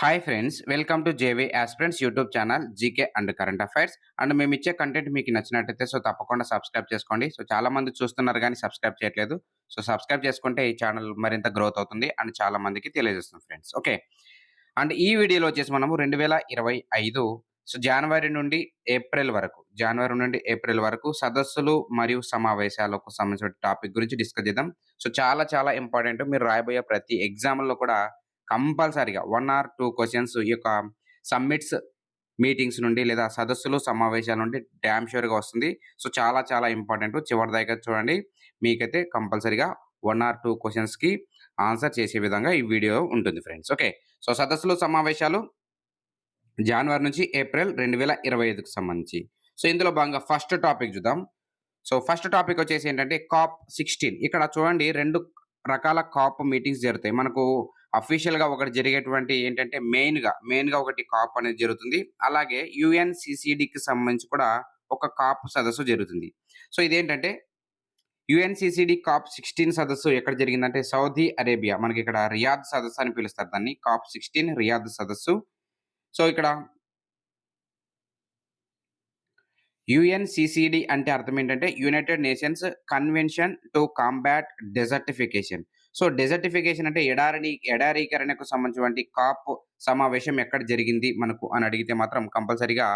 Hi friends welcome to JV aspirants YouTube channel GK and current affairs and మేము ఇచ్చే content మీకు నచ్చినట్టయితే so తప్పకుండా సబ్స్క్రైబ్ చేసుకోండి. సో చాలా మంది చూస్తున్నారు కానీ సబ్స్క్రైబ్ చేయట్లేదు. సో సబ్స్క్రైబ్ చేసుకుంటే ఈ ఛానల్ మరింత గ్రోత్ అవుతుంది అండ్ చాలా మందికి తెలియజేస్తుంది ఫ్రెండ్స్ ఓకే అండ్ ఈ వీడియోలో వచ్చేసి మనము రెండు వేల ఇరవై ఐదు సో జనవరి నుండి ఏప్రిల్ వరకు జనవరి నుండి ఏప్రిల్ వరకు సదస్సులు మరియు సమావేశాలకు సంబంధించిన టాపిక్ గురించి డిస్కస్ చేద్దాం. సో చాలా చాలా ఇంపార్టెంట్ మీరు రాయబోయే ప్రతి ఎగ్జామ్లో కూడా కంపల్సరీగా వన్ ఆర్ టూ క్వశ్చన్స్ ఈ యొక్క సమ్మిట్స్ మీటింగ్స్ నుండి లేదా సదస్సులు సమావేశాల నుండి డ్యామ్ షూర్గా వస్తుంది. సో చాలా చాలా ఇంపార్టెంట్. చివరి దగ్గర చూడండి. మీకైతే కంపల్సరీగా వన్ ఆర్ టూ క్వశ్చన్స్కి ఆన్సర్ చేసే విధంగా ఈ వీడియో ఉంటుంది ఫ్రెండ్స్. ఓకే. సో సదస్సులు సమావేశాలు జనవరి నుంచి ఏప్రిల్ రెండు వేల ఇరవై ఐదుకు సంబంధించి. సో ఇందులో భాగంగా ఫస్ట్ టాపిక్ చూద్దాం. సో ఫస్ట్ టాపిక్ వచ్చేసి ఏంటంటే కాప్ సిక్స్టీన్. ఇక్కడ చూడండి రెండు రకాల కాప్ మీటింగ్స్ జరుగుతాయి. మనకు అఫీషియల్గా ఒకటి జరిగేటువంటి ఏంటంటే మెయిన్గా మెయిన్గా ఒకటి కాప్ అనేది జరుగుతుంది. అలాగే యుఎన్సిసిడికి సంబంధించి కూడా ఒక కాప్ సదస్సు జరుగుతుంది. సో ఇదేంటంటే యుఎన్సిసిడి కాప్ సిక్స్టీన్ సదస్సు ఎక్కడ జరిగిందంటే సౌదీ అరేబియా మనకి ఇక్కడ రియాద్ సదస్సు అని పిలుస్తారు దాన్ని కాప్ సిక్స్టీన్ రియాద్ సదస్సు. సో ఇక్కడ యుఎన్సిసిడి అంటే అర్థం ఏంటంటే United Nations Convention to Combat Desertification. So desertification అంటే ఎడారి ఎడారీకరణకు సంబంధించినటువంటి కాప్ సమావేశం ఎక్కడ జరిగింది మనకు అని అడిగితే మాత్రం కంపల్సరిగా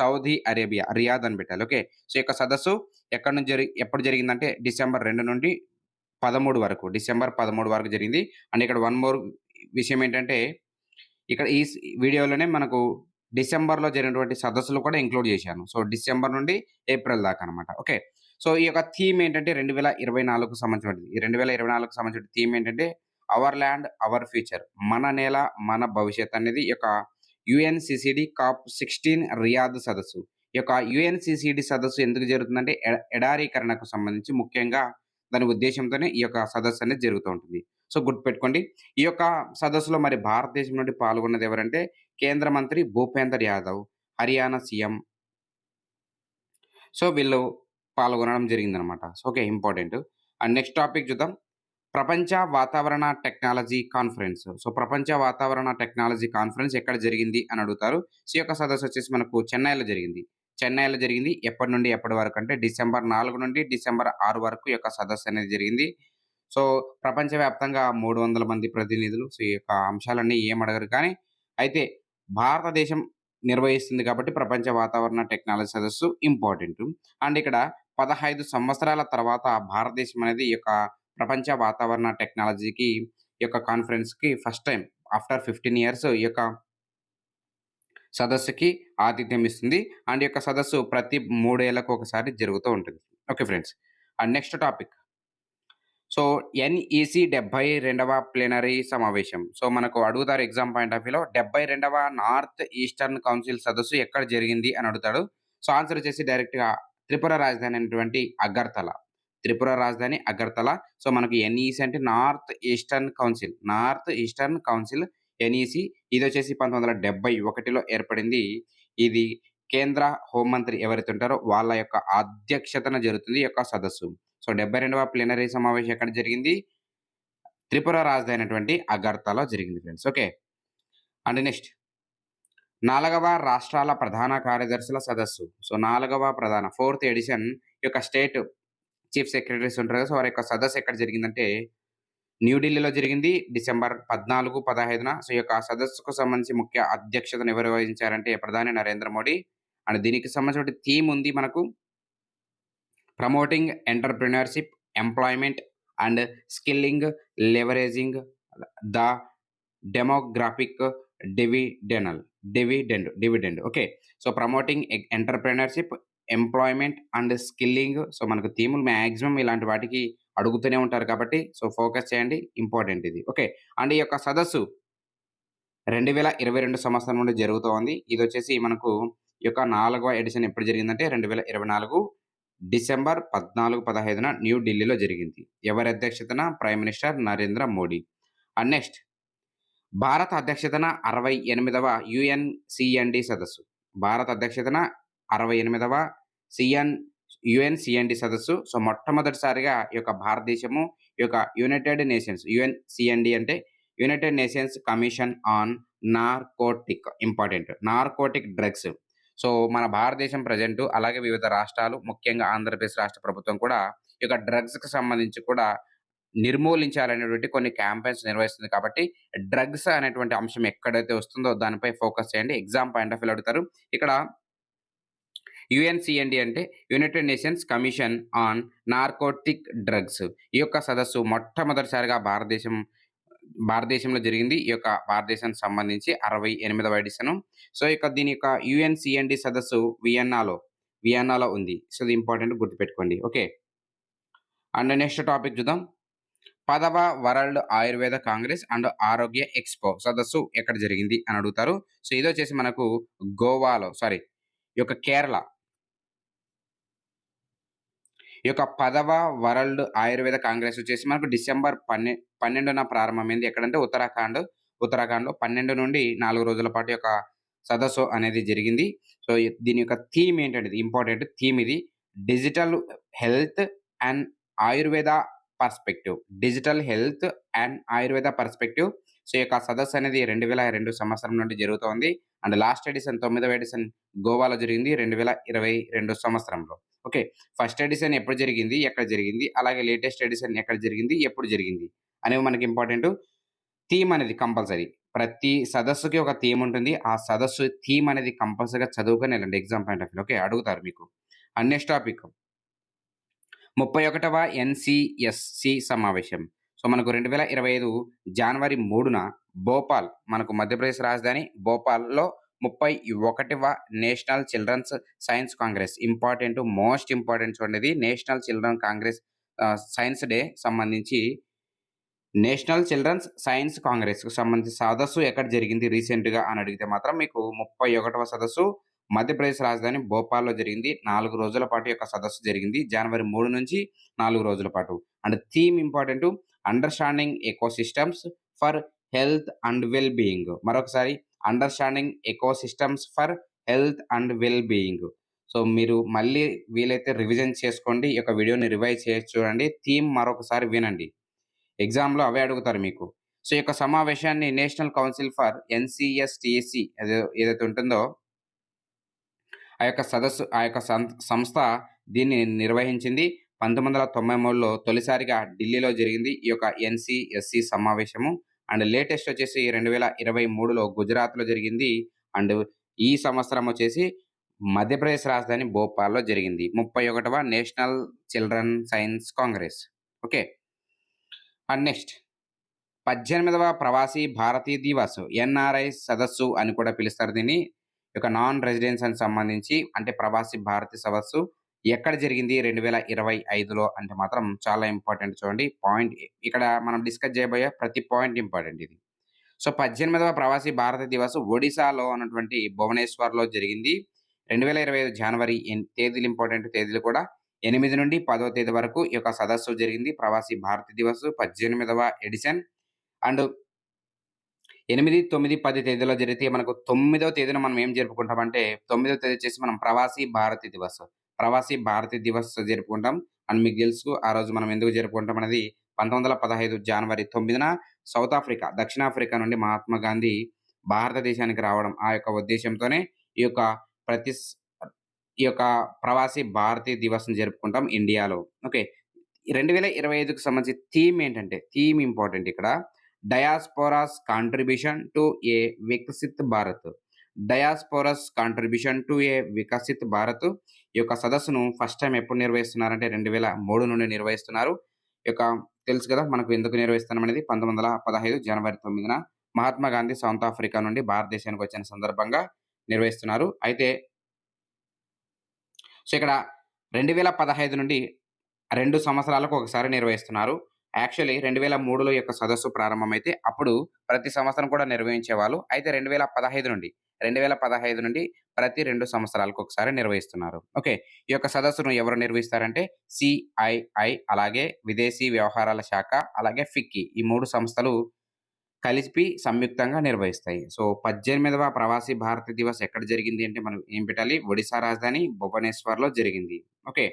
సౌదీ అరేబియా రియాద్ అని పెట్టాలి. ఓకే? సో యొక్క సదస్సు ఎక్కడ నుంచి జరి ఎప్పుడు జరిగిందంటే డిసెంబర్ రెండు నుండి పదమూడు వరకు డిసెంబర్ పదమూడు వరకు జరిగింది. అండ్ ఇక్కడ వన్ మోర్ విషయం ఏంటంటే ఇక్కడ ఈ వీడియోలోనే మనకు డిసెంబర్లో జరిగినటువంటి సదస్సులు కూడా ఇంక్లూడ్ చేశాను. సో డిసెంబర్ నుండి ఏప్రిల్ దాకా అనమాట ఓకే? సో ఈ యొక్క థీమ్ ఏంటంటే రెండు వేల ఇరవై నాలుగుకు సంబంధించినది ఈ రెండు వేల ఇరవై నాలుగుకు సంబంధించిన థీమ్ ఏంటంటే అవర్ ల్యాండ్ అవర్ ఫ్యూచర్. మన నేల మన భవిష్యత్ అనేది ఈ యొక్క యుఎన్సిసిడి కాప్ సిక్స్టీన్ రియాద్ సదస్సు. ఈ యొక్క యుఎన్సిసిడి సదస్సు ఎందుకు జరుగుతుందంటే ఎడారీకరణకు సంబంధించి ముఖ్యంగా దాని ఉద్దేశంతోనే ఈ యొక్క సదస్సు అనేది జరుగుతూ ఉంటుంది. సో గుర్తుపెట్టుకోండి. ఈ యొక్క సదస్సులో మరి భారతదేశం నుండి పాల్గొన్నది ఎవరంటే కేంద్ర మంత్రి భూపేందర్ యాదవ్ హర్యానా సీఎం. సో వీళ్ళు పాల్గొనడం జరిగిందనమాట. Okay important. And next topic చూద్దాం. ప్రపంచ వాతావరణ టెక్నాలజీ కాన్ఫరెన్స్. సో ప్రపంచ వాతావరణ టెక్నాలజీ కాన్ఫరెన్స్ ఎక్కడ జరిగింది అని అడుగుతారు. సో యొక్క సదస్సు వచ్చేసి మనకు చెన్నైలో జరిగింది. చెన్నైలో జరిగింది ఎప్పటి నుండి ఎప్పటి వరకు అంటే డిసెంబర్ నాలుగు నుండి డిసెంబర్ ఆరు వరకు యొక్క సదస్సు అనేది జరిగింది. సో ప్రపంచవ్యాప్తంగా మూడు వందల మంది ప్రతినిధులు సో ఈ యొక్క అంశాలన్నీ ఏం అడగరు కానీ అయితే భారతదేశం నిర్వహిస్తుంది కాబట్టి ప్రపంచ వాతావరణ టెక్నాలజీ సదస్సు ఇంపార్టెంట్. అండ్ ఇక్కడ పదహైదు సంవత్సరాల తర్వాత భారతదేశం అనేది ఈ యొక్క ప్రపంచ వాతావరణ టెక్నాలజీకి ఈ యొక్క కాన్ఫరెన్స్కి first time after fifteen years ఈ యొక్క సదస్సుకి ఆతిథ్యం ఇస్తుంది. అండ్ ఈ యొక్క సదస్సు ప్రతి మూడేళ్ళకు ఒకసారి జరుగుతూ ఉంటుంది. Okay friends. And next topic. So NEC డెబ్బై రెండవ ప్లీనరీ సమావేశం. సో మనకు అడుగుతారు ఎగ్జామ్ పాయింట్ ఆఫ్ వ్యూలో డెబ్బై రెండవ నార్త్ ఈస్టర్న్ కౌన్సిల్ సదస్సు ఎక్కడ జరిగింది అని అడుగుతాడు. సో ఆన్సర్ వచ్చేసి డైరెక్ట్గా త్రిపుర రాజధాని అయినటువంటి అగర్తల. త్రిపుర రాజధాని అగర్తల. సో మనకు ఎన్ఈసి అంటే North Eastern Council. North Eastern Council NEC. ఇది వచ్చేసి పంతొమ్మిది వందల డెబ్బై ఒకటిలో ఏర్పడింది. ఇది కేంద్ర హోంమంత్రి ఎవరైతే ఉంటారో వాళ్ళ యొక్క అధ్యక్షతన జరుగుతుంది ఈ యొక్క సదస్సు. సో డెబ్బై రెండవ ప్లీనరీ సమావేశం ఎక్కడ జరిగింది? త్రిపుర రాజధాని అయినటువంటి అగర్తలో జరిగింది ఫ్రెండ్స్ ఓకే. And next. నాలుగవ రాష్ట్రాల ప్రధాన కార్యదర్శుల సదస్సు. సో నాలుగవ ప్రధాన ఫోర్త్ ఎడిషన్ యొక్క స్టేట్ చీఫ్ సెక్రటరీస్ ఉంటారు. సో వారి యొక్క సదస్సు ఎక్కడ జరిగిందంటే న్యూఢిల్లీలో జరిగింది. డిసెంబర్ పద్నాలుగు పదహైదున. సో ఈ యొక్క సదస్సుకు సంబంధించి ముఖ్య అధ్యక్షతను ఎవరు వహించారంటే ప్రధాని నరేంద్ర మోడీ. అండ్ దీనికి సంబంధించిన థీమ్ ఉంది మనకు promoting entrepreneurship employment and skilling leveraging the demographic dividenal dividend dividend. Okay. So promoting entrepreneurship employment and skilling. So మనకు థీములు మ్యాక్సిమం ఇలాంటి వాటికి అడుగుతూనే ఉంటారు కాబట్టి సో ఫోకస్ చేయండి. ఇంపార్టెంట్ ఇది. ఓకే. అండ్ ఈ యొక్క సదస్సు రెండు వేల ఇరవై రెండు సంవత్సరం నుండి జరుగుతోంది. ఇది వచ్చేసి మనకు ఈ యొక్క నాలుగవ ఎడిషన్ ఎప్పుడు జరిగిందంటే రెండు వేల ఇరవై నాలుగు డిసెంబర్ పద్నాలుగు పదహైదున న్యూఢిల్లీలో జరిగింది. ఎవరి అధ్యక్షతన? Prime minister Narendra Modi. And next భారత అధ్యక్షతన అరవై ఎనిమిదవ యుఎన్సిఎన్డి సదస్సు. భారత అధ్యక్షతన అరవై ఎనిమిదవ సిఎన్ యుఎన్ సిఎన్డి సదస్సు. సో మొట్టమొదటిసారిగా ఈ యొక్క భారతదేశము ఈ యొక్క యునైటెడ్ నేషన్స్ యుఎన్ సిఎన్డి అంటే United Nations Commission on narcotic important narcotic drugs. So మన భారతదేశం ప్రజెంట్ అలాగే వివిధ రాష్ట్రాలు ముఖ్యంగా ఆంధ్రప్రదేశ్ రాష్ట్ర ప్రభుత్వం కూడా ఈ యొక్క డ్రగ్స్కి సంబంధించి కూడా నిర్మూలించాలనేటువంటి కొన్ని క్యాంపెయిన్స్ నిర్వహిస్తుంది కాబట్టి డ్రగ్స్ అనేటువంటి అంశం ఎక్కడైతే వస్తుందో దానిపై ఫోకస్ చేయండి. ఎగ్జామ్ పాయింట్ ఆఫ్ వ్యూ అడుగుతారు. ఇక్కడ యుఎన్సిఎన్డి అంటే United Nations Commission on Narcotic Drugs. ఈ యొక్క సదస్సు మొట్టమొదటిసారిగా భారతదేశం భారతదేశంలో జరిగింది. ఈ యొక్క భారతదేశానికి సంబంధించి అరవై ఎనిమిదవ ఎడిషన్. సో ఇక దీని యొక్క యుఎన్సిఎన్డి సదస్సు వియన్నాలో వియన్నాలో ఉంది. సో ఇది ఇంపార్టెంట్ గుర్తుపెట్టుకోండి. ఓకే. అండ్ నెక్స్ట్ టాపిక్ చూద్దాం. పదవ వరల్డ్ ఆయుర్వేద కాంగ్రెస్ అండ్ ఆరోగ్య ఎక్స్పో సదస్సు ఎక్కడ జరిగింది అని అడుగుతారు. సో ఇది వచ్చేసి మనకు గోవాలో సారీ ఈ యొక్క కేరళ. ఈ యొక్క పదవ వరల్డ్ ఆయుర్వేద కాంగ్రెస్ వచ్చేసి మనకు డిసెంబర్ పన్నె పన్నెండున ప్రారంభమైంది. ఎక్కడంటే ఉత్తరాఖండ్. ఉత్తరాఖండ్లో పన్నెండు నుండి నాలుగు రోజుల పాటు యొక్క సదస్సు అనేది జరిగింది. సో దీని యొక్క థీమ్ ఏంటంటే ఇంపార్టెంట్ థీమ్ ఇది. Digital health and Ayurveda perspective digital health and Ayurveda perspective so ఈ యొక్క సదస్సు అనేది రెండు వేల రెండు సంవత్సరం నుండి జరుగుతోంది. అండ్ లాస్ట్ ఎడిషన్ తొమ్మిదవ ఎడిషన్ గోవాలో జరిగింది రెండు వేల ఇరవై రెండు సంవత్సరంలో. ఓకే. ఫస్ట్ ఎడిషన్ ఎప్పుడు జరిగింది ఎక్కడ జరిగింది అలాగే లేటెస్ట్ ఎడిషన్ ఎక్కడ జరిగింది ఎప్పుడు జరిగింది అనేవి మనకి ఇంపార్టెంట్. థీమ్ అనేది కంపల్సరీ. ప్రతి సదస్సుకి ఒక థీమ్ ఉంటుంది. ఆ సదస్సు థీమ్ అనేది కంపల్సరీగా చదువుకొని వెళ్ళండి exam point of view okay. అడుగుతారు మీకు. And next topic. ముప్పై ఒకటవ ఎన్సిఎస్సి సమావేశం. సో మనకు రెండు వేల ఇరవై ఐదు జనవరి మూడున భోపాల్ మనకు మధ్యప్రదేశ్ రాజధాని భోపాల్లో ముప్పై ఒకటివ National Children's Science Congress important most important చూడండి National Children Congress Science Day సంబంధించి నేషనల్ చిల్డ్రన్స్ సైన్స్ కాంగ్రెస్కు సంబంధించి సదస్సు ఎక్కడ జరిగింది రీసెంట్గా అని అడిగితే మాత్రం మీకు ముప్పై ఒకటవ సదస్సు మధ్యప్రదేశ్ రాజధాని భోపాల్లో జరిగింది. నాలుగు రోజుల పాటు యొక్క సదస్సు జరిగింది. జనవరి మూడు నుంచి నాలుగు రోజుల పాటు. And theme important understanding ecosystems for health and well being మరొకసారి understanding ecosystems for health and well being so మీరు మళ్ళీ వీలైతే రివిజన్ చేసుకోండి. ఈ యొక్క వీడియోని రివైజ్ చేసి చూడండి. థీమ్ మరొకసారి వినండి. ఎగ్జామ్లో అవే అడుగుతారు మీకు. సో ఈ యొక్క సమావేశాన్ని నేషనల్ కౌన్సిల్ ఫర్ ఎన్సిఎస్టిఎస్సి ఏదైతే ఉంటుందో ఆ యొక్క సదస్సు ఆ యొక్క సం- సంస్థ దీన్ని నిర్వహించింది. పంతొమ్మిది వందల తొంభై మూడులో తొలిసారిగా ఢిల్లీలో జరిగింది ఈ యొక్క ఎన్సిఎస్సి సమావేశము. అండ్ లేటెస్ట్ వచ్చేసి రెండు వేల ఇరవై మూడులో గుజరాత్లో జరిగింది. అండ్ ఈ సంవత్సరం వచ్చేసి మధ్యప్రదేశ్ రాజధాని భోపాల్లో జరిగింది. ముప్పై ఒకటవ National Children Science Congress. Okay. And next. పద్దెనిమిదవ ప్రవాసీ భారతీయ దివాస్ ఎన్ఆర్ఐ సదస్సు అని కూడా పిలుస్తారు దీన్ని. యొక్క నాన్ రెసిడెన్స్ సంబంధించి అంటే ప్రవాసి భారతీయ సదస్సు ఎక్కడ జరిగింది? రెండు వేల ఇరవై ఐదులో అంటే మాత్రం చాలా ఇంపార్టెంట్ చూడండి. పాయింట్ ఇక్కడ మనం డిస్కస్ చేయబోయే ప్రతి పాయింట్ ఇంపార్టెంట్ ఇది. సో పద్దెనిమిదవ ప్రవాసీ భారత దివస్ ఒడిశాలో ఉన్నటువంటి భువనేశ్వర్లో జరిగింది. రెండు వేల ఇరవై ఐదు జనవరి తేదీలు ఇంపార్టెంట్ తేదీలు కూడా ఎనిమిది నుండి పదవ తేదీ వరకు ఈ యొక్క సదస్సు జరిగింది. ప్రవాసీ భారత దివస్ పద్దెనిమిదవ ఎడిషన్. అండ్ ఎనిమిది తొమ్మిది పది తేదీలో జరిగితే మనకు తొమ్మిదవ తేదీన మనం ఏం జరుపుకుంటామంటే తొమ్మిదవ తేదీ వచ్చేసి మనం ప్రవాసీ భారతీ దివస్. ప్రవాసీ భారతీ దివస్ జరుపుకుంటాం. అండ్ మీకు తెలుసు ఆ రోజు మనం ఎందుకు జరుపుకుంటాం అనేది పంతొమ్మిది వందల పదహైదు జనవరి తొమ్మిదిన సౌత్ ఆఫ్రికా దక్షిణాఫ్రికా నుండి మహాత్మా గాంధీ భారతదేశానికి రావడం ఆ యొక్క ఉద్దేశంతోనే ఈ యొక్క ప్రతి ఈ యొక్క ప్రవాసీ భారతీయ దివస్ని జరుపుకుంటాం ఇండియాలో. ఓకే. రెండు వేల ఇరవై ఐదుకు సంబంధించి థీమ్ ఏంటంటే థీమ్ ఇంపార్టెంట్ ఇక్కడ. Diasporas contribution to a Viksit Bharat. Diasporas contribution to a Viksit Bharat ఈ యొక్క సదస్సును ఫస్ట్ టైం ఎప్పుడు నిర్వహిస్తున్నారంటే రెండు వేల మూడు నుండి నిర్వహిస్తున్నారు. ఈ యొక్క తెలుసు కదా మనకు ఎందుకు నిర్వహిస్తున్నాం అనేది పంతొమ్మిది వందల పదహైదు జనవరి తొమ్మిదిన మహాత్మా గాంధీ సౌత్ ఆఫ్రికా నుండి భారతదేశానికి వచ్చిన సందర్భంగా నిర్వహిస్తున్నారు. అయితే సో ఇక్కడ రెండు వేల పదహైదు నుండి రెండు సంవత్సరాలకు ఒకసారి నిర్వహిస్తున్నారు. యాక్చువల్లీ రెండు వేల మూడులో యొక్క సదస్సు ప్రారంభమైతే అప్పుడు ప్రతి సంవత్సరం కూడా నిర్వహించేవాళ్ళు. అయితే రెండు వేల పదహైదు నుండి రెండు వేల పదహైదు నుండి ప్రతి రెండు సంవత్సరాలకు ఒకసారి నిర్వహిస్తున్నారు. ఓకే ఈ యొక్క సదస్సును ఎవరు నిర్వహిస్తారంటే సిఐఐ అలాగే విదేశీ వ్యవహారాల శాఖ అలాగే ఫిక్కీ. ఈ మూడు సంస్థలు కలిపి సంయుక్తంగా నిర్వహిస్తాయి. సో పద్దెనిమిదవ ప్రవాసీ భారత దివస్ ఎక్కడ జరిగింది అంటే మనం ఏం పెట్టాలి? ఒడిశా రాజధాని భువనేశ్వర్లో జరిగింది. ఓకే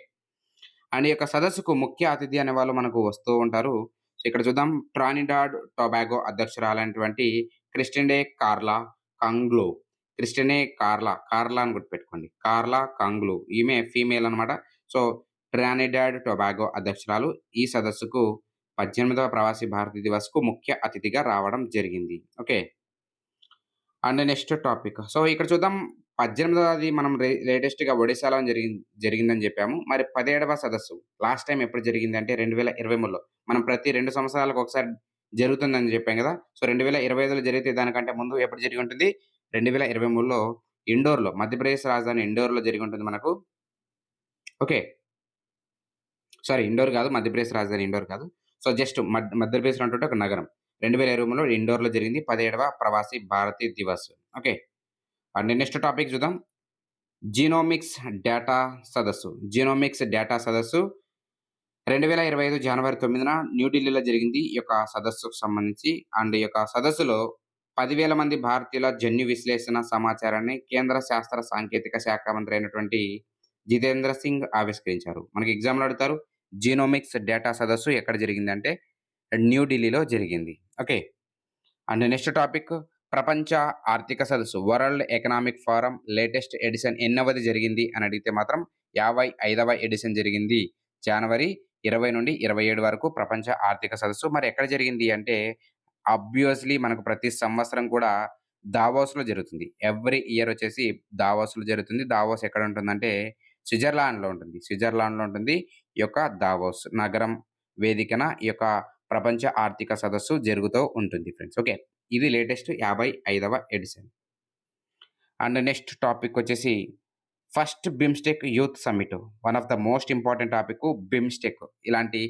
అండ్ ఈ యొక్క సదస్సుకు ముఖ్య అతిథి అనే వాళ్ళు మనకు వస్తూ ఉంటారు. సో ఇక్కడ చూద్దాం. ట్రానిడాడ్ టొబాగో అధ్యక్షురాలైనటువంటి క్రిస్టిండే కార్లా కంగ్లో. క్రిస్టినే కార్లా కార్లా అని గుర్తుపెట్టుకోండి. కార్లా కంగ్లు. ఈమె ఫీమేల్ అన్నమాట. సో ట్రానిడాడ్ టొబాగో అధ్యక్షురాలు ఈ సదస్సుకు పద్దెనిమిదవ ప్రవాసీ భారతీయ దివస్కు ముఖ్య అతిథిగా రావడం జరిగింది. Okay. And next topic. So ఇక్కడ చూద్దాం. పద్దెనిమిదవది మనం రే లేటెస్ట్‌గా ఒడిశాలో జరిగింది జరిగిందని చెప్పాము. మరి పదిహేడవ సదస్సు లాస్ట్ టైం ఎప్పుడు జరిగింది అంటే రెండు వేల ఇరవై మూడులో మనం ప్రతి రెండు సంవత్సరాలకు ఒకసారి జరుగుతుందని చెప్పాం కదా! సో 2025లో జరిగితే దానికంటే ముందు ఎప్పుడు జరిగి ఉంటుంది? 2023లో ఇండోర్‌లో మధ్యప్రదేశ్ రాజధాని ఇండోర్‌లో జరిగి ఉంటుంది మనకు. ఓకే. సారీ ఇండోర్ కాదు. మధ్యప్రదేశ్ రాజధాని ఇండోర్ కాదు. సో జస్ట్ మధ్యప్రదేశ్‌లో ఉన్నటువంటి ఒక నగరం. 2023లో ఇండోర్‌లో జరిగింది 17వ Pravasi Bharatiya Divas. Okay. And next topic చూద్దాం. జీనోమిక్స్ డేటా సదస్సు. జీనోమిక్స్ డేటా సదస్సు 2025 జనవరి తొమ్మిదిన న్యూఢిల్లీలో జరిగింది. ఈ యొక్క సదస్సుకు సంబంధించి అండ్ ఈ యొక్క సదస్సులో పదివేల మంది భారతీయుల జన్యు విశ్లేషణ సమాచారాన్ని కేంద్ర శాస్త్ర సాంకేతిక శాఖ మంత్రి అయినటువంటి జితేంద్ర సింగ్ ఆవిష్కరించారు. మనకి ఎగ్జామ్‌లో అడుగుతారు. జీనోమిక్స్ డేటా సదస్సు ఎక్కడ జరిగిందంటే న్యూఢిల్లీలో జరిగింది. ఓకే. అండ్ నెక్స్ట్ టాపిక్ ప్రపంచ ఆర్థిక సదస్సు World Economic Forum latest edition ఎన్నవది జరిగింది అని అడిగితే మాత్రం 55వ ఎడిషన్ జరిగింది. జనవరి 20 నుండి 27 వరకు ప్రపంచ ఆర్థిక సదస్సు. మరి ఎక్కడ జరిగింది అంటే ఆబ్వియస్‌లీ మనకు ప్రతి సంవత్సరం కూడా దావోస్‌లో జరుగుతుంది. ఎవ్రీ ఇయర్ వచ్చేసి దావోస్‌లో జరుగుతుంది. దావోస్ ఎక్కడ ఉంటుందంటే స్విట్జర్లాండ్‌లో ఉంటుంది. స్విట్జర్లాండ్‌లో ఉంటుంది. ఈ యొక్క దావోస్ నగరం వేదికన ఈ యొక్క ప్రపంచ ఆర్థిక సదస్సు జరుగుతూ ఉంటుంది ఫ్రెండ్స్. ఓకే. ఇది లేటెస్ట్ 55వ ఎడిషన్. అండ్ నెక్స్ట్ టాపిక్ వచ్చేసి first BIMSTEC youth summit. One of the most important topic BIMSTEC. ఇలాంటి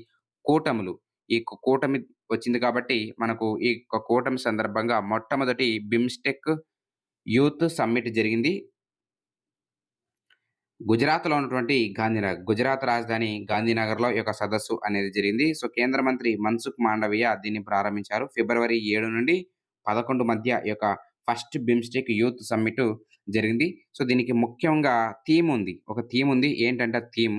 కూటములు. ఈ కూటమి వచ్చింది కాబట్టి మనకు ఈ కూటమి సందర్భంగా మొట్టమొదటి బిమ్‌స్టెక్ యూత్ సమ్మిట్ జరిగింది. గుజరాత్‌లో ఉన్నటువంటి గాంధీనగర్. గుజరాత్ రాజధాని గాంధీనగర్‌లో ఈ యొక్క సదస్సు అనేది జరిగింది. సో కేంద్ర మంత్రి మన్సుఖ్ మాండవీయ దీన్ని ప్రారంభించారు. ఫిబ్రవరి ఏడు నుండి 11 మధ్య ఈ యొక్క ఫస్ట్ బిమ్‌స్టెక్ యూత్ సమ్మిట్ జరిగింది. సో దీనికి ముఖ్యంగా థీమ్ ఉంది. ఒక థీమ్ ఉంది. ఏంటంటే theme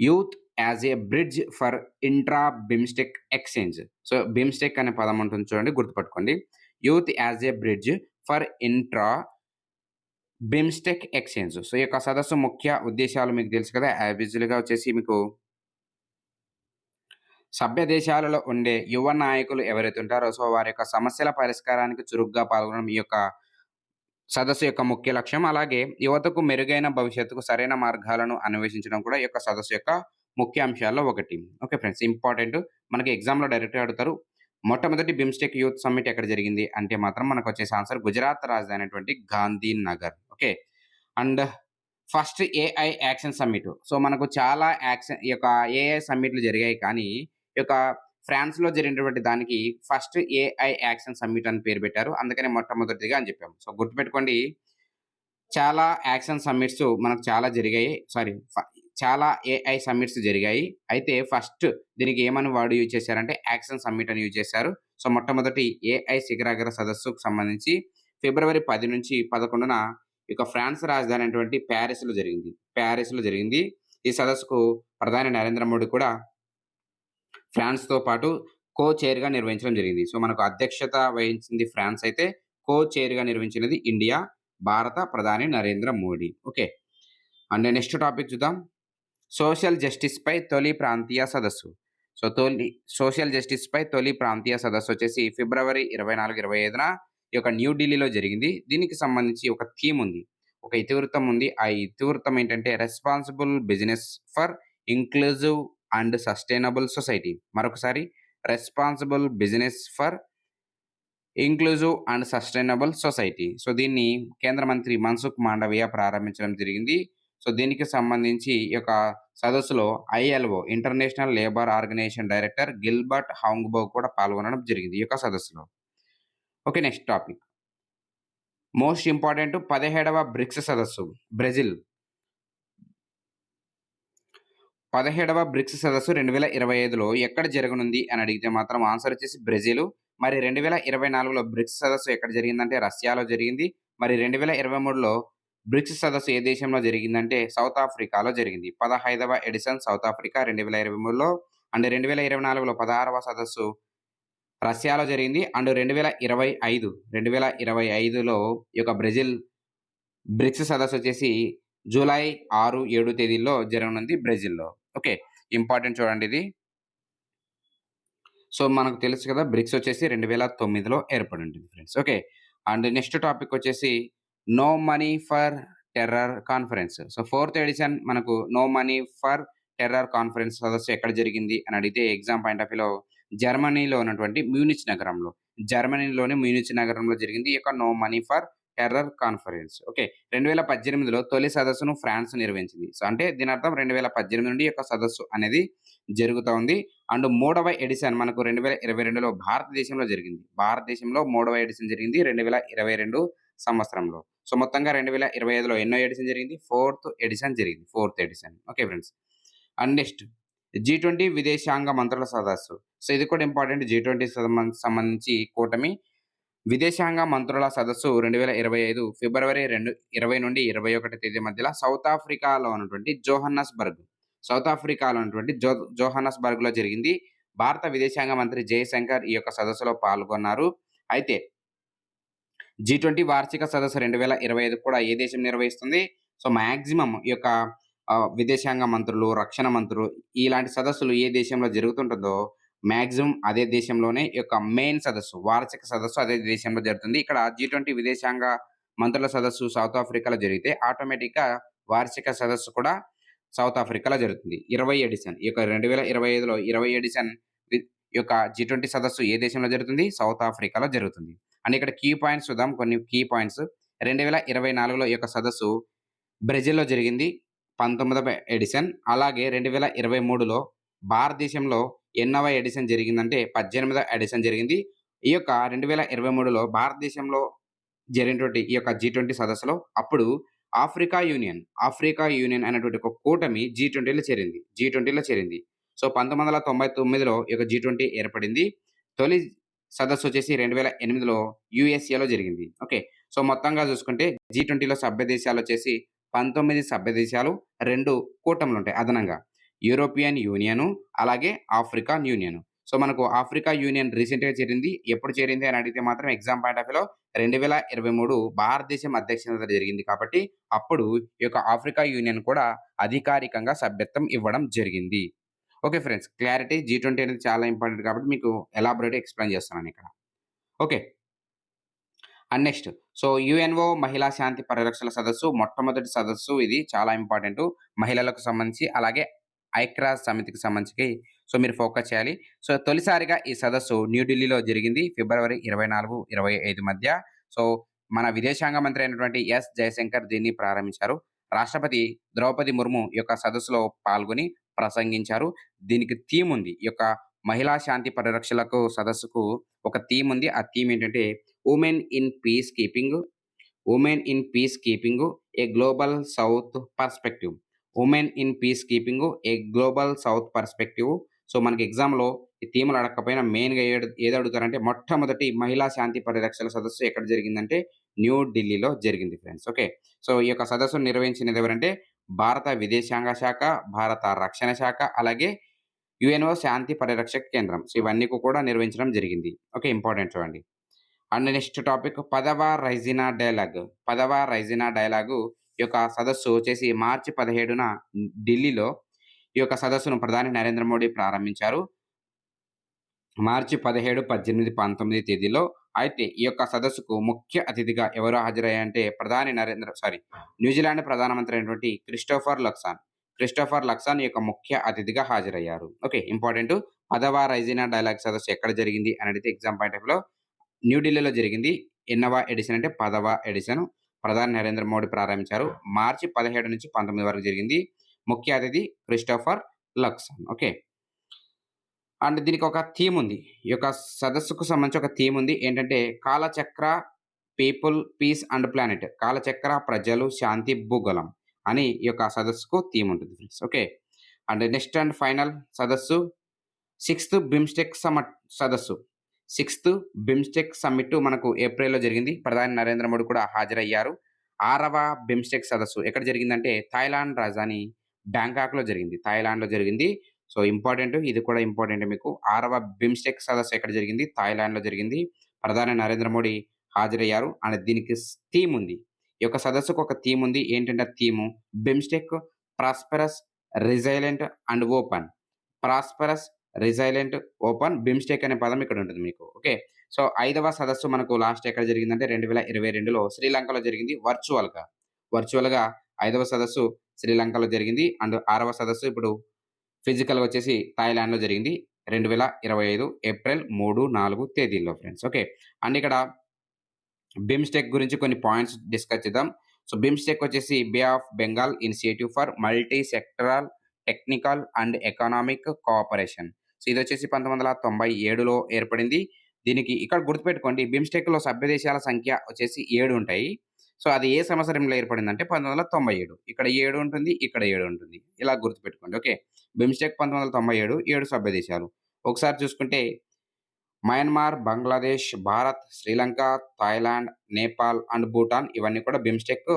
youth as a bridge for intra BIMSTEC exchange. So BIMSTEC అనే పదం ఉంటుంది చూడండి గుర్తుపట్టుకోండి youth as a bridge for intra BIMSTEC exchange. So ఈ యొక్క సదస్సు ముఖ్య ఉద్దేశాలు మీకు తెలుసు కదా! యాజ్ వచ్చేసి మీకు సభ్య దేశాలలో ఉండే యువ నాయకులు ఎవరైతే ఉంటారో సో వారి యొక్క సమస్యల పరిష్కారానికి చురుగ్గా పాల్గొనడం ఈ యొక్క సదస్సు యొక్క ముఖ్య లక్ష్యం. అలాగే యువతకు మెరుగైన భవిష్యత్తుకు సరైన మార్గాలను అన్వేషించడం కూడా ఈ యొక్క సదస్సు యొక్క ముఖ్య అంశాల్లో ఒకటి. Okay friends. ఇంపార్టెంట్ మనకి ఎగ్జామ్‌లో డైరెక్ట్‌గా అడుగుతారు. మొట్టమొదటి బిమ్‌స్టెక్ యూత్ సమ్మిట్ ఎక్కడ జరిగింది అంటే మాత్రం మనకు వచ్చేసి ఆన్సర్ గుజరాత్ రాజధాని అయినటువంటి Gandhinagar. Okay. And first AI action summit. So మనకు చాలా యాక్షన్ ఈ యొక్క ఏఐ సమ్మిట్‌లు జరిగాయి కానీ యొక్క ఫ్రాన్స్‌లో జరిగినటువంటి దానికి ఫస్ట్ ఏఐ యాక్షన్ సమ్మిట్ అని పేరు పెట్టారు. అందుకనే మొట్టమొదటిగా అని చెప్పాము. సో గుర్తుపెట్టుకోండి. చాలా యాక్షన్ సమ్మిట్స్ మనకు చాలా జరిగాయి. సారీ చాలా ఏఐ సమ్మిట్స్ జరిగాయి. అయితే ఫస్ట్ దీనికి ఏమని వాడు యూజ్ చేశారంటే యాక్షన్ సమ్మిట్ అని యూజ్ చేశారు. సో మొట్టమొదటి ఏఐ శిఖరాగ్ర సదస్సుకు సంబంధించి ఫిబ్రవరి పది నుంచి 11న ఈ యొక్క ఫ్రాన్స్ రాజధాని అయినటువంటి ప్యారిస్లో జరిగింది. ప్యారిస్లో జరిగింది. ఈ సదస్సుకు ప్రధాని నరేంద్ర మోడీ కూడా ఫ్రాన్స్‌తో పాటు కో చైర్‌గా నిర్వహించడం జరిగింది. సో మనకు అధ్యక్షత వహించింది ఫ్రాన్స్ అయితే కో చైర్‌గా నిర్వహించినది ఇండియా. భారత ప్రధాని Narendra Modi. Okay. And next topic చూద్దాం. సోషల్ జస్టిస్‌పై తొలి ప్రాంతీయ సదస్సు. సో తొలి సోషల్ జస్టిస్‌పై తొలి ప్రాంతీయ సదస్సు వచ్చేసి ఫిబ్రవరి 24, 25న ఈ యొక్క న్యూఢిల్లీలో జరిగింది. దీనికి సంబంధించి ఒక థీమ్ ఉంది. ఒక ఇతివృత్తం ఉంది. ఆ ఇతివృత్తం ఏంటంటే responsible business for inclusive and sustainable society. మరొకసారి responsible business for inclusive and sustainable society. So దీన్ని కేంద్ర మంత్రి మన్సుఖ్ మాండవీయ ప్రారంభించడం జరిగింది. సో దీనికి సంబంధించి ఈ యొక్క సదస్సులో ILO International Labour Organization director Gilbert Houngbo కూడా పాల్గొనడం జరిగింది ఈ యొక్క సదస్సులో. Okay. Next topic. Most important 17వ BRICS సదస్సు బ్రెజిల్. 17వ బ్రిక్స్ సదస్సు 2025లో ఎక్కడ జరగనుంది అని అడిగితే మాత్రం ఆన్సర్ వచ్చేసి బ్రెజిల్. మరి 2024లో బ్రిక్స్ సదస్సు ఎక్కడ జరిగిందంటే రష్యాలో జరిగింది. మరి 2023లో బ్రిక్స్ సదస్సు ఏ దేశంలో జరిగిందంటే సౌత్ ఆఫ్రికాలో జరిగింది. 15వ ఎడిషన్ సౌత్ ఆఫ్రికా 2023లో అండ్ 2024లో 16వ సదస్సు రష్యాలో జరిగింది. అండ్ 2025, 2025లో ఈ యొక్క బ్రెజిల్ బ్రిక్స్ సదస్సు వచ్చేసి జూలై 6, 7 తేదీల్లో జరగనుంది బ్రెజిల్‌లో. ఓకే. ఇంపార్టెంట్ చూడండి ఇది. సో, మనకు తెలుసు కదా! బ్రిక్స్ వచ్చేసి 2009లో ఏర్పడింది friends. Okay. And next topic వచ్చేసి no money for terror conference. So, fourth edition మనకు no money for terror conference సదస్సు ఎక్కడ జరిగింది అని అడిగితే ఎగ్జామ్ పాయింట్ ఆఫ్ వ్యూలో జర్మనీలో ఉన్నటువంటి మ్యూనిచ్ నగరంలో. జర్మనీలోని మ్యూనిచ్ నగరంలో జరిగింది ఈ యొక్క no money for terror conference. Okay. 2018లో తొలి సదస్సును ఫ్రాన్స్ నిర్వహించింది. సో, అంటే దీని అర్థం 2018 నుండి యొక్క సదస్సు అనేది జరుగుతూ ఉంది. అండ్ మూడవ ఎడిషన్ మనకు 2022లో భారతదేశంలో జరిగింది. భారతదేశంలో మూడవ ఎడిషన్ జరిగింది 2022 సంవత్సరంలో. సో, మొత్తంగా 2025లో ఎన్నో ఎడిషన్ జరిగింది? ఫోర్త్ ఎడిషన్ జరిగింది. Fourth edition. Okay friends. And next జీ20 విదేశాంగ మంత్రుల సదస్సు. సో, ఇది కూడా ఇంపార్టెంట్ జీ ట్వంటీ సంబంధించి కూటమి విదేశాంగ మంత్రుల సదస్సు 2025 ఫిబ్రవరి 2 20 నుండి 21 తేదీ మధ్యలో సౌత్ ఆఫ్రికాలో ఉన్నటువంటి జోహన్నస్‌బర్గ్, సౌత్ ఆఫ్రికాలో ఉన్నటువంటి జో జోహన్నస్‌బర్గ్‌లో జరిగింది. భారత విదేశాంగ మంత్రి జయశంకర్ ఈ యొక్క సదస్సులో పాల్గొన్నారు. అయితే జీ20 వార్షిక సదస్సు 2025 కూడా ఏ దేశం నిర్వహిస్తుంది? సో, మాక్సిమం ఈ యొక్క విదేశాంగ మంత్రులు, రక్షణ మంత్రులు ఇలాంటి సదస్సులు ఏ దేశంలో జరుగుతుంటుందో మ్యాక్సిమం అదే దేశంలోనే యొక్క మెయిన్ సదస్సు, వార్షిక సదస్సు అదే దేశంలో జరుగుతుంది. ఇక్కడ జీ20 విదేశాంగ మంత్రుల సదస్సు సౌత్ ఆఫ్రికాలో జరిగితే ఆటోమేటిక్‌గా వార్షిక సదస్సు కూడా సౌత్ ఆఫ్రికాలో జరుగుతుంది. 20 ఎడిషన్ ఈ యొక్క 2025లో 20 ఎడిషన్ ఇరవై ఈ యొక్క జీ20 సదస్సు ఏ దేశంలో జరుగుతుంది? సౌత్ ఆఫ్రికాలో జరుగుతుంది. అండ్ ఇక్కడ కీ పాయింట్స్ చూద్దాం. కొన్ని కీ పాయింట్స్ 2024లో ఈ యొక్క సదస్సు బ్రెజిల్‌లో జరిగింది. 19వ ఎడిషన్. అలాగే 2023లో భారతదేశంలో ఎన్నవ ఎడిషన్ జరిగిందంటే 18వ ఎడిషన్ జరిగింది. ఈ యొక్క 2023లో భారతదేశంలో జరిగినటువంటి ఈ యొక్క జీ20 సదస్సులో అప్పుడు ఆఫ్రికా యూనియన్, ఆఫ్రికా యూనియన్ అనేటువంటి ఒక కూటమి జీ20లో చేరింది. జీ20లో చేరింది. సో, 1999లో ఈ యొక్క జీ20 ఏర్పడింది. తొలి సదస్సు వచ్చేసి 2008లో యూఎస్ఏలో జరిగింది. ఓకే. సో, మొత్తంగా చూసుకుంటే జీ20లో సభ్య దేశాలొచ్చేసి 19 సభ్య దేశాలు, 2 కూటములుంటాయి అదనంగా. యూరోపియన్ యూనియను, అలాగే ఆఫ్రికన్ యూనియన్. సో, మనకు ఆఫ్రికా యూనియన్ రీసెంట్‌గా చేరింది. ఎప్పుడు చేరింది అని అడిగితే మాత్రం ఎగ్జామ్ పాయింట్ ఆఫ్ వ్యూలో 2023 భారతదేశం అధ్యక్షత జరిగింది కాబట్టి అప్పుడు ఈ యొక్క ఆఫ్రికా యూనియన్ కూడా అధికారికంగా సభ్యత్వం ఇవ్వడం జరిగింది. Okay friends. క్లారిటీ జీ20 అనేది చాలా ఇంపార్టెంట్ కాబట్టి మీకు elaborate explain చేస్తున్నానిక్కడ. Okay. And next so, UNO మహిళా శాంతి పరిరక్షణ సదస్సు మొట్టమొదటి సదస్సు ఇది చాలా ఇంపార్టెంటు. మహిళలకు సంబంధించి అలాగే ఐక్యరాజ్య సమితికి సంబంధించి సో, మీరు ఫోకస్ చేయాలి. సో, తొలిసారిగా ఈ సదస్సు న్యూఢిల్లీలో జరిగింది. ఫిబ్రవరి 24, 25 మధ్య. సో, మన విదేశాంగ మంత్రి అయినటువంటి ఎస్ జయశంకర్ దీన్ని ప్రారంభించారు. రాష్ట్రపతి ద్రౌపది ముర్ము ఈ యొక్క సదస్సులో పాల్గొని ప్రసంగించారు. దీనికి థీమ్ ఉంది. ఈ యొక్క మహిళా శాంతి పరిరక్షలకు సదస్సుకు ఒక థీమ్ ఉంది. ఆ థీమ్ ఏంటంటే women in peacekeeping, women in peacekeeping a Global South perspective. Women in peacekeeping a Global South perspective. So, మనకి ఎగ్జామ్‌లో ఈ థీమ్‌లు అడగకపోయినా మెయిన్‌గా ఏడు ఏది అడుగుతారంటే మొట్టమొదటి మహిళా శాంతి పరిరక్షణ సదస్సు ఎక్కడ జరిగిందంటే న్యూఢిల్లీలో జరిగింది ఫ్రెండ్స్. ఓకే. సో, ఈ యొక్క సదస్సును నిర్వహించినది ఎవరంటే భారత విదేశాంగ శాఖ, భారత రక్షణ శాఖ అలాగే యుఎన్ఓ శాంతి పరిరక్షక కేంద్రం. సో, ఇవన్నీ కూడా నిర్వహించడం జరిగింది. ఓకే. ఇంపార్టెంట్ చూడండి. అండ్ నెక్స్ట్ టాపిక్ పదవ రైజినా డైలాగ్. పదవ రైజినా డైలాగు యొక్క సదస్సు వచ్చేసి మార్చి 17న ఢిల్లీలో ఈ యొక్క సదస్సును ప్రధాని నరేంద్ర మోడీ ప్రారంభించారు. మార్చి 17, 18, 19 తేదీలో అయితే ఈ యొక్క సదస్సుకు ముఖ్య అతిథిగా ఎవరు హాజరయ్యారంటే ప్రధాని నరేంద్ర సారీ న్యూజిలాండ్ ప్రధానమంత్రి అయినటువంటి క్రిస్టోఫర్ లక్సాన్. క్రిస్టోఫర్ లక్సాన్ యొక్క ముఖ్య అతిథిగా హాజరయ్యారు. ఓకే. ఇంపార్టెంటు. పదవ రైజినా డైలాగ్ సదస్సు ఎక్కడ జరిగింది అని అడిగితే ఎగ్జామ్ పాయింట్ ఆఫ్ న్యూఢిల్లీలో జరిగింది. ఎన్నవ ఎడిషన్ అంటే పదవ ఎడిషన్. ప్రధాని నరేంద్ర మోడీ ప్రారంభించారు. మార్చి 17 నుంచి 19 వరకు జరిగింది. ముఖ్య అతిథి క్రిస్టోఫర్ లక్సన్ ఓకే. అండ్ దీనికి ఒక థీమ్ ఉంది. ఈ యొక్క సదస్సుకు సంబంధించి ఒక థీమ్ ఉంది. ఏంటంటే Kalachakra people, peace and planet. Kalachakra ప్రజలు, శాంతి, భూగోళం అని ఈ యొక్క సదస్సుకు థీమ్ ఉంటుంది friends. Okay. And next and final సదస్సు సిక్స్త్ బిమ్‌స్టెక్ సమట్ సదస్సు. సిక్స్త్ బిమ్‌స్టెక్ సమ్మిట్ మనకు ఏప్రిల్‌లో జరిగింది. ప్రధాని నరేంద్ర మోడీ కూడా హాజరయ్యారు. ఆరవ బిమ్‌స్టెక్ సదస్సు ఎక్కడ జరిగిందంటే థాయిలాండ్ రాజధాని బ్యాంకాక్‌లో జరిగింది. థాయిలాండ్‌లో జరిగింది. సో ఇంపార్టెంట్ ఇది కూడా ఇంపార్టెంట్ మీకు. ఆరవ బిమ్‌స్టెక్ సదస్సు ఎక్కడ జరిగింది? థాయిలాండ్‌లో జరిగింది. ప్రధాని నరేంద్ర మోడీ హాజరయ్యారు. అండ్ దీనికి థీమ్ ఉంది. ఈ యొక్క సదస్సుకు ఒక థీమ్ ఉంది. ఏంటంటే theme BIMSTEC prosperous resilient and open. Prosperous resilient open BIMSTEC అనే పదం ఇక్కడ ఉంటుంది మీకు. ఓకే. సో, ఐదవ సదస్సు మనకు లాస్ట్ ఎక్కడ జరిగిందంటే 2022లో శ్రీలంకలో జరిగింది వర్చువల్‌గా. వర్చువల్‌గా ఐదవ సదస్సు శ్రీలంకలో జరిగింది. అండ్ ఆరవ సదస్సు ఇప్పుడు ఫిజికల్‌గా వచ్చేసి థాయిలాండ్‌లో జరిగింది. 2025 ఏప్రిల్ 3, 4 తేదీల్లో ఫ్రెండ్స్. ఓకే. అండ్ ఇక్కడ బిమ్‌స్టెక్ గురించి కొన్ని పాయింట్స్ డిస్కస్ చేద్దాం. సో, బిమ్‌స్టెక్ వచ్చేసి bay of Bengal initiative for multi sectoral technical and economic cooperation. So, ఇది వచ్చేసి పంతొమ్మిది వందల తొంభై ఏడులో ఏర్పడింది. దీనికి ఇక్కడ గుర్తుపెట్టుకోండి బిమ్‌స్టెక్‌లో సభ్య దేశాల సంఖ్య వచ్చేసి ఏడు ఉంటాయి. సో, అది ఏ సంవత్సరంలో ఏర్పడిందంటే 1997. ఇక్కడ ఏడు ఉంటుంది. ఇక్కడ ఏడు ఉంటుంది. ఇలా గుర్తుపెట్టుకోండి. ఓకే. బిమ్‌స్టెక్ 1997 7 సభ్య దేశాలు. ఒకసారి చూసుకుంటే Myanmar, Bangladesh, Bharat, Sri Lanka, Thailand, Nepal and Bhutan ఇవన్నీ కూడా బిమ్‌స్టెక్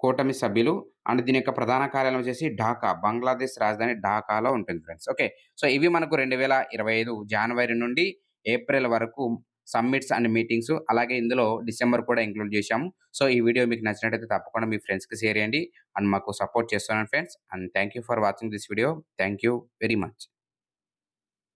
కూటమి సభ్యులు. అండ్ దీని యొక్క ప్రధాన కార్యాలయం వచ్చేసి ఢాకా. బంగ్లాదేశ్ రాజధాని ఢాకాలో ఉంటుంది ఫ్రెండ్స్. ఓకే. సో, ఇవి మనకు రెండు వేల ఇరవై ఐదు జనవరి నుండి ఏప్రిల్ వరకు సమ్మిట్స్ అండ్ మీటింగ్స్ అలాగే ఇందులో డిసెంబర్ కూడా ఇంక్లూడ్ చేశాము. సో, ఈ వీడియో మీకు నచ్చినట్టయితే తప్పకుండా మీ ఫ్రెండ్స్‌కి షేర్ చేయండి. అండ్ మాకు సపోర్ట్ చేస్తున్నాను friends. And thank you for watching this video. Thank you very much.